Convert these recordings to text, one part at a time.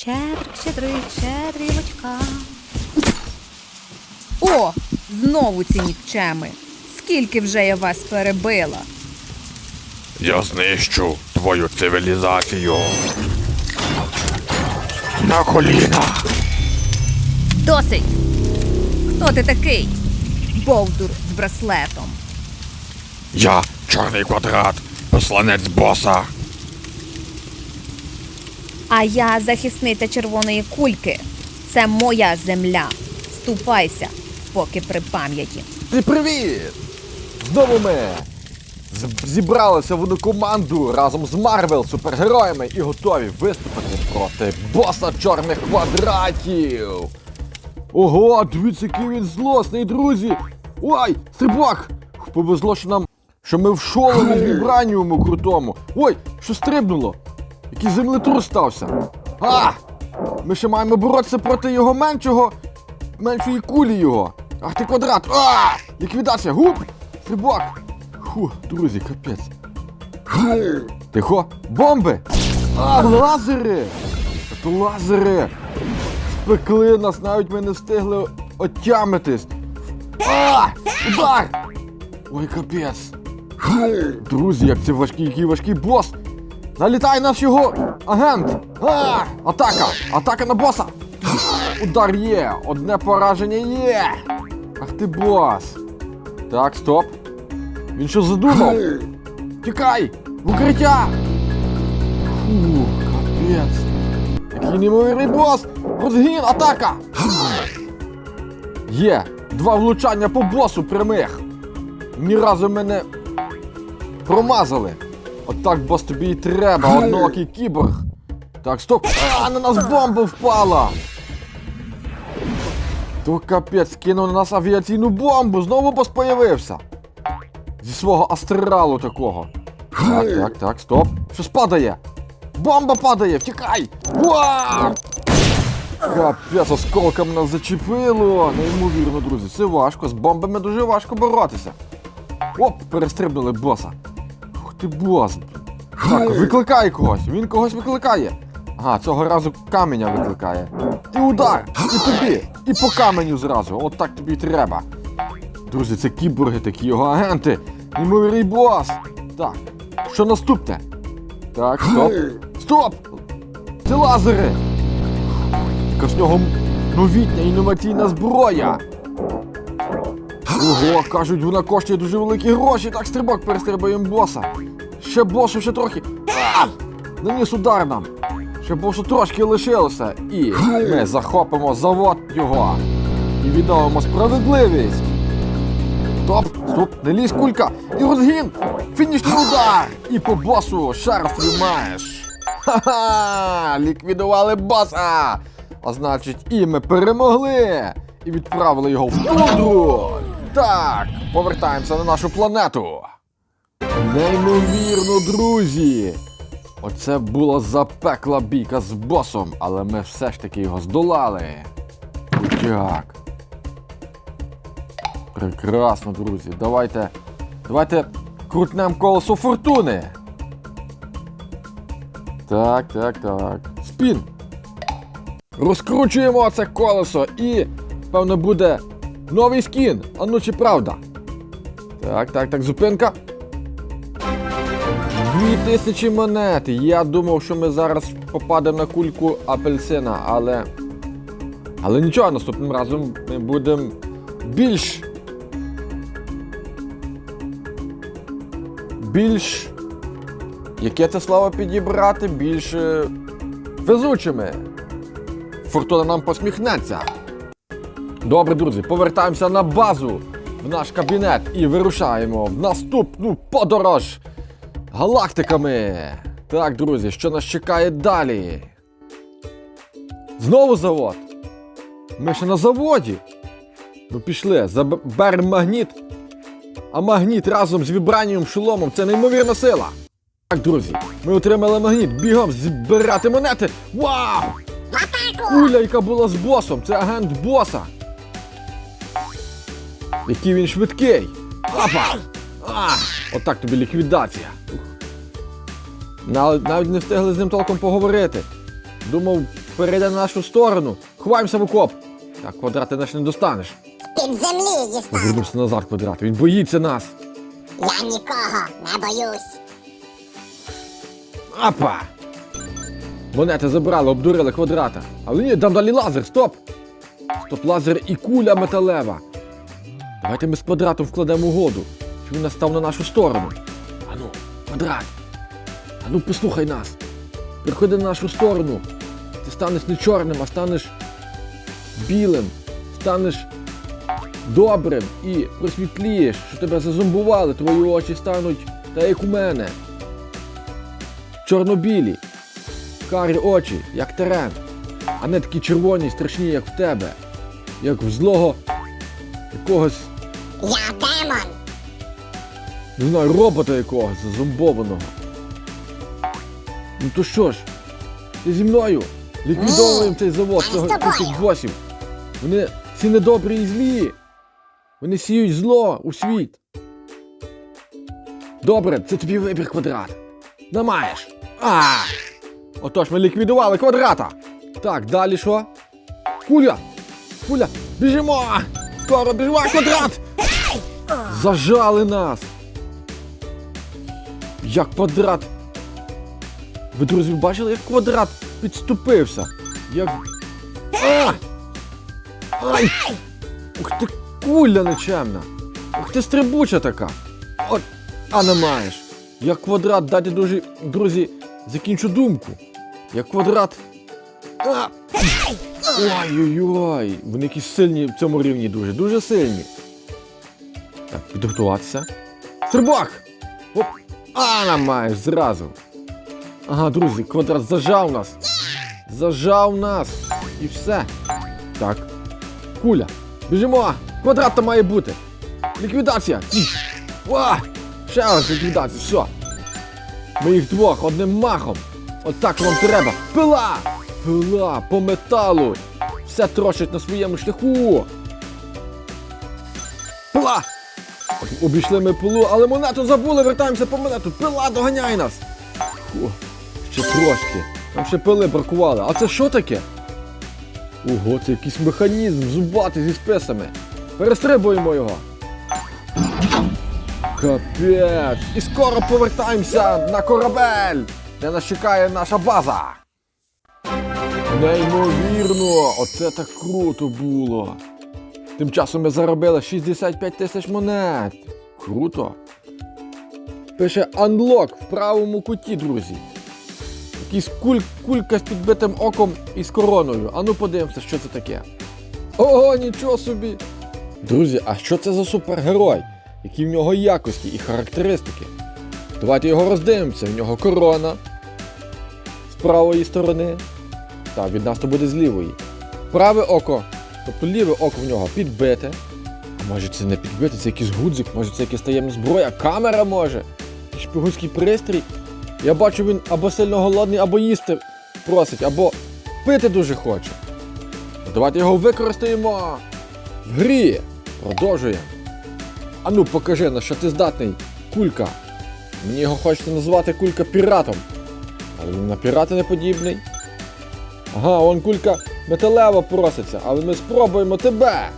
Щедрик, щедрик, щедрівочка. О, знову ці нікчеми. Скільки вже я вас перебила? Я знищу твою цивілізацію. На коліна. Досить! Хто ти такий? Бовдур з браслетом. Я чорний квадрат, посланець боса. А я захисниця червоної кульки. Це моя земля. Ступайся, поки при пам'яті. Ти привіт! Знову ми зібралися в одну команду разом з Марвел супергероями і готові виступити проти боса чорних квадратів. Ого, дивіться, який він злосний, друзі! Ой, стрибок! Повезло, що нам, що ми в шоломі з вібраніуму крутому. Ой, що стрибнуло? Який землетрус стався. А! Ми ще маємо боротися проти його меншого меншої кулі його. Ах ти квадрат! А! Ліквідація! Гуп! Стрибок! Фу, друзі, капець. Тихо! Бомби! А, лазери! Це лазери! Спекли нас, навіть ми не встигли отямитись. А! Удар! Ой, капець! Друзі, як це важкий, який важкий бос! Налітай наш його агент! А! Атака! Атака на боса! Удар є! Одне пораження є! Ах ти бос! Так, стоп! Він що задумав? Тікай! В укриття! Фу, капець! Який неймовірний бос! Розгін! Атака! Є! Два влучання по босу прямих! Ні разу мене промазали! Отак, бос, тобі і треба, одноокий кіборг! Так, стоп! А, на нас бомба впала! То капець кинув на нас авіаційну бомбу, знову бос появився. Зі свого астралу такого. Так, так, так, стоп. Щось падає. Бомба падає, втікай! Капець, осколком нас зачепило. Неймовірно, друзі, це важко. З бомбами дуже важко боротися. Оп, перестрибнули боса. Ти бос. Так, викликай когось. Він когось викликає. Ага, цього разу каменя викликає. І удар! І тобі! І по каменю зразу. От так тобі й треба. Друзі, це кіборги, такі його агенти. Неймовірний бос. Так, що наступне? Так, стоп. Стоп! Це лазери! Яка з нього новітня інноваційна зброя. Ого, кажуть, вона коштує дуже великі гроші. Так, стрибок перестрибаємо боса. Ще босу, ще трохи. А! Наніс удар нам. Ще босу трошки лишилося. І ми захопимо завод його. І відновимо справедливість. Стоп, стоп, не лізь кулька. І розгін. Фінішний удар. І по босу шар маєш. Ха-ха! Ліквідували боса. А значить, і ми перемогли. І відправили його в тундру. Так, повертаємося на нашу планету. Неймовірно, друзі! Оце була запекла бійка з босом, але ми все ж таки його здолали. Крутяк. Прекрасно, друзі. Давайте. Давайте крутнем колесо фортуни. Так, так, так. Спін. Розкручуємо це колесо і, певно, буде новий скін. А ну чи правда? Так, так, так, зупинка. Дві тисячі монет. Я думав, що ми зараз попадемо на кульку апельсина, але. Але нічого, наступним разом ми будемо більш. Більш. Яке це слово підібрати? Більш. е, везучими. Фортуна нам посміхнеться. Добре, друзі, повертаємося на базу в наш кабінет і вирушаємо в наступну подорож галактиками. Так, друзі, що нас чекає далі? Знову завод. Ми ще на заводі. Ну пішли, заберемо магніт. А магніт разом з вібраніум шоломом це неймовірна сила. Так, друзі, ми отримали магніт. Бігом збирати монети. Вау! Куля, яка була з босом, це агент боса. Який він швидкий. Апа! А, отак тобі ліквідація. Нав- Навіть не встигли з ним толком поговорити. Думав, перейде на нашу сторону. Ховаємося в окоп. Так, квадрат ти наш не достанеш. Під землі дістав. Повернувся назад квадрат. Він боїться нас. Я нікого не боюсь. Апа! Монети забрали, обдурили квадрата. Але ні, там далі лазер, стоп! Стоп, лазер і куля металева. Давайте ми з квадратом вкладемо угоду, щоб він настав на нашу сторону. Ану, квадрат. Ану, послухай нас. Приходи на нашу сторону. Ти станеш не чорним, а станеш білим. Станеш добрим і просвітлієш, що тебе зазомбували, твої очі стануть та як у мене. Чорнобілі, карі очі, як терен, а не такі червоні, страшні, як в тебе, як в злого якогось, Я демон. не знаю, робота якогось зазомбованого. Ну то що ж, ти зі мною ліквідовуємо цей завод я цього тобою. цих босів. Вони всі недобрі і злі. Вони сіють зло у світ. Добре, це тобі вибір квадрат. Намаєш. А! Отож, ми ліквідували квадрата. Так, далі що? Куля! Куля! Біжимо! Скоро біжимо, квадрат! Зажали нас! Як квадрат. Ви, друзі, бачили, як квадрат підступився? Як. А! Ай! Ух ти куля нечемна! Ух ти стрибуча така! От, а не маєш! Як квадрат, дайте друзі, друзі, закінчу думку. Як квадрат. Ой-ой-ой! Вони якісь сильні в цьому рівні дуже, дуже сильні. Так, підготуватися. Стрибок! Оп! А, не маєш зразу. Ага, друзі, квадрат зажав нас. Зажав нас. І все. Так. Куля. Біжимо! Квадрат там має бути. Ліквідація! О! Ще раз ліквідація, все. Ми їх двох одним махом. Отак вам треба. Пила! Пила по металу. Все трощить на своєму шляху. Пила! Обійшли ми пилу, але монету забули, вертаємося по монету. Пила, доганяй нас! Фу, ще трошки. Там ще пили бракували. А це що таке? Ого, це якийсь механізм зубатий зі списами. Перестрибуємо його. Капець! І скоро повертаємося на корабель, де нас чекає наша база. Неймовірно! Оце так круто було. Тим часом ми заробили 65 тисяч монет. Круто. Пише Unlock в правому куті, друзі. Якийсь куль, кулька з підбитим оком і з короною. Ану подивимося, що це таке. Ого, нічого собі! Друзі, а що це за супергерой? Які в нього якості і характеристики? Давайте його роздивимося. В нього корона з правої сторони. Так, від нас то буде з лівої. Праве око, тобто ліве око в нього підбите. А може це не підбите, це якийсь гудзик, може це якась таємна зброя, камера може. Шпигунський пристрій. Я бачу, він або сильно голодний, або їсти просить, або пити дуже хоче. Давайте його використаємо в грі. Продовжуємо. Ану, покажи, на що ти здатний, кулька. Мені його хочеться назвати кулька піратом. Але він на пірата не подібний. Ага, он кулька металева проситься, але ми спробуємо тебе.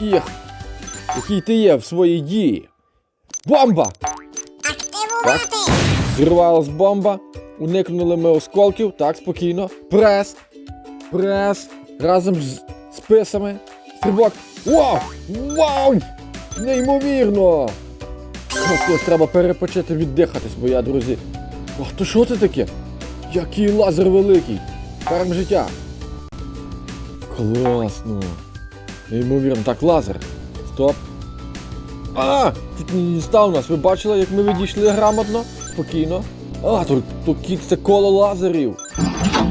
Їх, який ти є в своїй дії. Бомба! Активувати. Зірвалась бомба. Уникнули ми осколків. Так, спокійно. Прес. Прес. Разом з списами. Стрибок. Вау! Вау! Неймовірно! Ось треба перепочити віддихатись, бо я, друзі. Ох, то що це таке? Який лазер великий! Карм життя. Класно. Неймовірно. Так, лазер. Стоп. А! Тут не став нас. Ви бачили, як ми відійшли грамотно? Спокійно. А, тут, кіт це коло лазерів.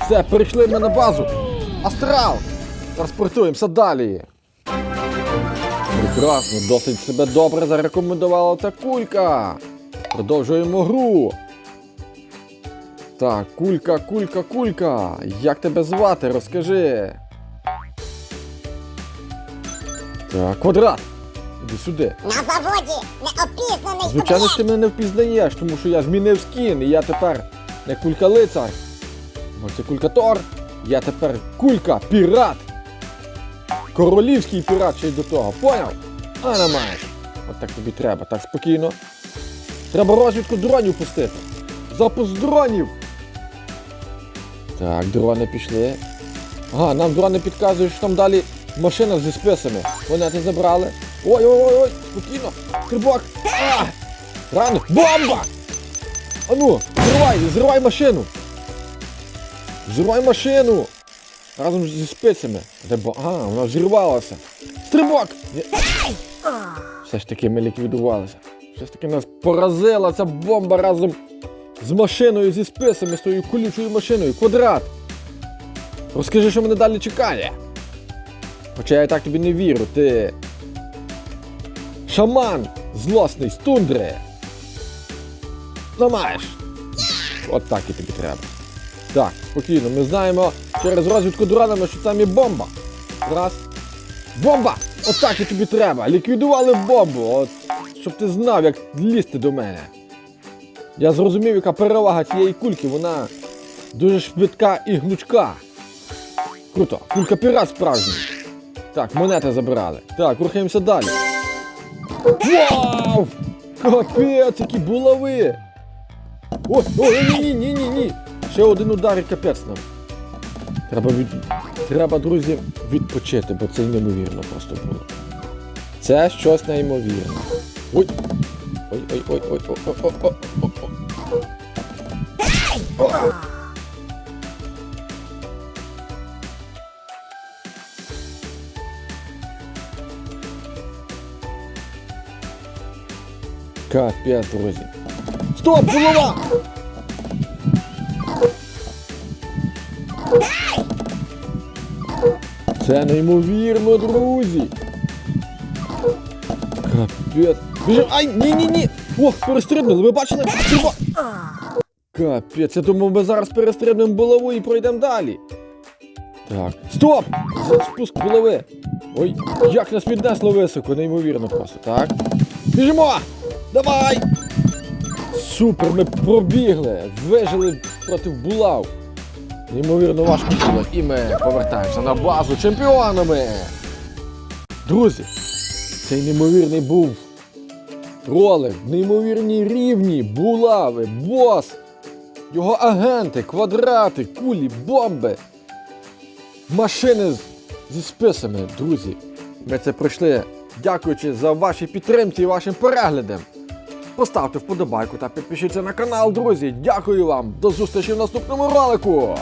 Все, перейшли ми на базу. Астрал! Транспортуємося далі. Прекрасно, досить себе добре зарекомендувала ця кулька. Продовжуємо гру. Так, кулька, кулька, кулька. Як тебе звати? Розкажи. Так, квадрат. Іди сюди. На заводі неопізнаний Звичайно, ж ти мене не впізнаєш, тому що я змінив скін, і я тепер не кулька лицар. Може це кулька Тор. Я тепер кулька, пірат. Королівський пірат ще й до того. Поняв? А не маєш. От так тобі треба, так спокійно. Треба розвідку дронів пустити. Запуск дронів. Так, дрони пішли. Ага, нам дрони підказують, що там далі машина зі списами. Монети забрали. Ой, ой, ой, ой, спокійно. Стрибок. А! Рано. Бомба! Ану, зривай, зривай машину. Зривай машину. Разом зі спицями. Бо... А, вона зірвалася. Стрибок! Все ж таки ми ліквідувалися. Все ж таки нас поразила ця бомба разом з машиною зі списами, з тою колючою машиною. Квадрат. Розкажи, що мене далі чекає. Хоча я так тобі не вірю, ти. Шаман злосний з тундри. Ну. От так і тобі треба. Так, спокійно, ми знаємо через розвідку дронами, що там є бомба. Раз. Бомба! От так і тобі треба. Ліквідували бомбу. От, щоб ти знав, як лізти до мене. Я зрозумів, яка перевага цієї кульки, вона дуже швидка і гнучка. Круто, кулька пірат справжній. Так, монети забирали. Так, рухаємося далі. Вау! Капець, які булави! Ой, ой, ні, ні, ні, ні, ні. Ще один удар і капець нам. Треба від... Треба, друзі, відпочити, бо це неймовірно просто було. Це щось неймовірне. Ой! Ой, Капець, друзі. Стоп, голова! Це неймовірно, друзі. Капець. Біжим. Ай, ні-ні-ні! Ох, перестрибнули, ви бачили? Стріба... Капець, я думав, ми зараз перестрибнемо булаву і пройдемо далі. Так. Стоп! Спуск булави. Ой, як нас піднесло високо, неймовірно просто, так? Біжимо! Давай! Супер, ми пробігли, вижили проти булав. Неймовірно важко було, і ми повертаємося на базу чемпіонами. Друзі, цей неймовірний був ролик, неймовірні рівні, булави, бос, його агенти, квадрати, кулі, бомби, машини зі списами, друзі. Ми це пройшли, дякуючи за ваші підтримці і вашим переглядам. Поставте вподобайку та підпишіться на канал, друзі. Дякую вам. До зустрічі в наступному ролику.